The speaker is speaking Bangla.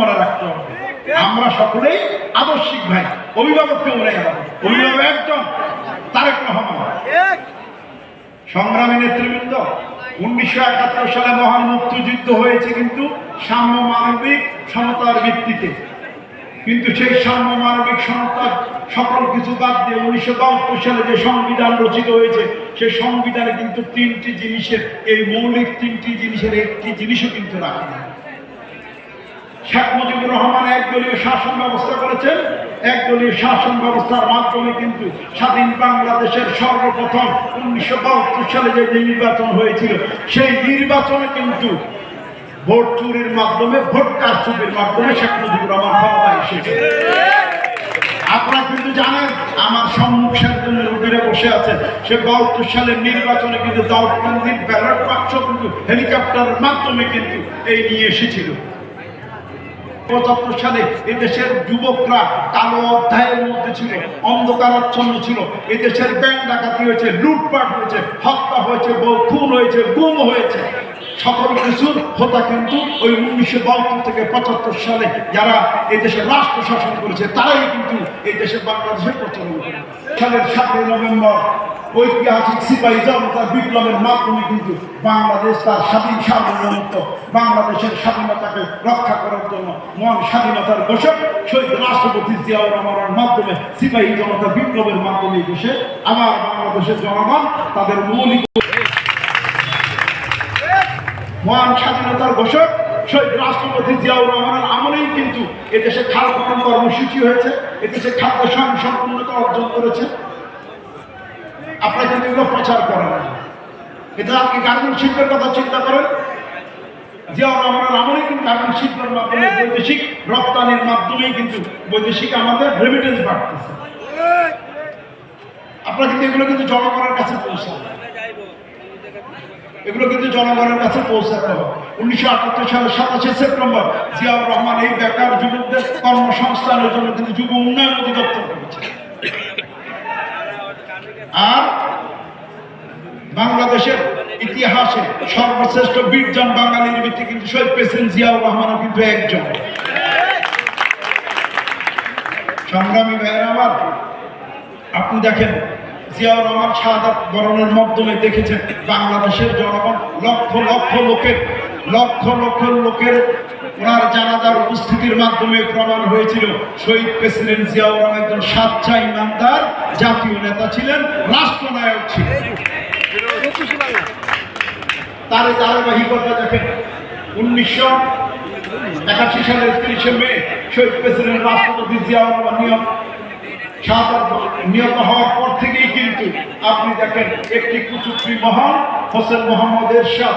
মনে রাখতে হবে। আমরা সকলেই আদর্শিক ভাই অভিভাবককে মনে রাখব অভিভাবক একজন, তারেক রহমান। সংগ্রামী নেতৃবৃন্দ, উনিশশো একাত্তর সালে মহান মুক্তিযুদ্ধ হয়েছে কিন্তু সাম্য মানবিক সমতার ভিত্তিতে। কিন্তু সেই সাম্য মানবিক সমতার সকল কিছু বাদ দিয়ে উনিশশো বাহাত্তর সালে যে সংবিধান রচিত হয়েছে, সেই সংবিধানে কিন্তু তিনটি জিনিসের, এই মৌলিক তিনটি জিনিসের একটি জিনিসও কিন্তু রাখে না শেখ মুজিবুর রহমান একদলীয় শাসন ব্যবস্থা করেছেন। একদলীয় শাসন ব্যবস্থার মাধ্যমে কিন্তু স্বাধীন বাংলাদেশের সর্বপ্রথম উনিশশো বাহাত্তর সালে যে নির্বাচন হয়েছিল, সেই নির্বাচনে কিন্তু ভোট চুরির মাধ্যমে, ভোট কারচুপির মাধ্যমে শেখ মুজিবুর রহমান ক্ষমতায় এসেছে আপনারা কিন্তু জানেন, আমার সম্মুখের জন্য রুগীরা বসে আছেন। সে বাহাত্তর সালের নির্বাচনে কিন্তু দাউদকান্দির ব্যালট বাক্স কিন্তু হেলিকপ্টারের মাধ্যমে কিন্তু এই নিয়ে এসেছিল। পঁচাত্তর সালে এদেশের যুবকরা কালো অধ্যায়ের মধ্যে ছিল, অন্ধকারাচ্ছন্ন ছিল। এদেশের ব্যাংক ডাকাতি হয়েছে, লুটপাট হয়েছে, হত্যা হয়েছে খুন হয়েছে, গুম হয়েছে। সকল কিছুর হোতা কিন্তু ওই উনিশশো বাহাত্তর থেকে পঁচাত্তর সালে যারা এই দেশে রাষ্ট্র শাসন করেছে, তারাই কিন্তু এই দেশে বাংলাদেশের প্রচলন করে। সালের সাতই নভেম্বর, ঐতিহাসিক সিপাহী জনতার বিপ্লবের মাধ্যমে কিন্তু বাংলাদেশ তার স্বাধীন সার্বভৌমত্ব, বাংলাদেশের স্বাধীনতাকে রক্ষা করার জন্য মহান স্বাধীনতার ঘোষক শহীদ রাষ্ট্রপতি জিয়াউর রহমানের মাধ্যমে সিপাহী জনতা বিপ্লবের মাধ্যমে দেশে আবার বাংলাদেশের জনগণ তাদের মৌলিক মহান স্বাধীনতার ঘোষক শহীদ রাষ্ট্রপতি জিয়াউর রহমানের আমলেই কিন্তু এদেশে খাল খনন কর্মসূচি হয়েছে। এদেশে খাদ্য স্বয়ং সম্পূর্ণতা অর্জন করেছে। আপনারা কিন্তু এগুলো প্রচার করেন এটা আপনি গার্মেন্ট শিল্পের কথা চিন্তা করেন। জিয়াউর রহমানের আমলেই কিন্তু গার্মেন্ট শিল্পের মাধ্যমে বৈদেশিক রপ্তানির মাধ্যমেই কিন্তু বৈদেশিক আমাদের রেমিটেন্স বাড়তেছে। আপনারা কিন্তু এগুলো কিন্তু জনগণের কাছে পৌঁছান। এগুলো কিন্তু জনগণের কাছে পৌঁছাতে হবে। উনিশশো আটাত্তর সালের সাতাশে সেপ্টেম্বর জিয়াউর রহমান এই বেকার যুবকদের কর্মসংস্থানের জন্য কিন্তু যুব উন্নয়ন অধিদপ্তর করেছে আর বাংলাদেশের ইতিহাসে সর্বশ্রেষ্ঠ বীরজন বাঙালির ভিত্তি কিন্তু শহীদ প্রেসিডেন্ট জিয়াউর রহমানও কিন্তু একজন। সংগ্রামী ভাইয়ের আমার, আপনি দেখেন জিয়াউর রহমান শাহাদাত বরণের মাধ্যমে দেখেছেন বাংলাদেশের জনগণ লক্ষ লক্ষ লোকের, লক্ষ লক্ষ লোকের ওনার জানাজার উপস্থিতির মাধ্যমে প্রমাণ হয়েছিল। শহীদ প্রেসিডেন্ট জিয়াউর রহমান একজন সাচ্চা ইমানদার, জাতীয় নেতা ছিলেন, রাষ্ট্রনায়ক ছিলেন। তার ধারাবাহিকতা দেখেন, উনিশশো একাশি সালের তিরিশে মে শহীদ প্রেসিডেন্ট রাষ্ট্রপতি জিয়াউর রহমান শাহাদাত নিহত হওয়ার আপনি দেখেন একটি কুচুকরি মহান হোসেন মোহাম্মদের এরশাদ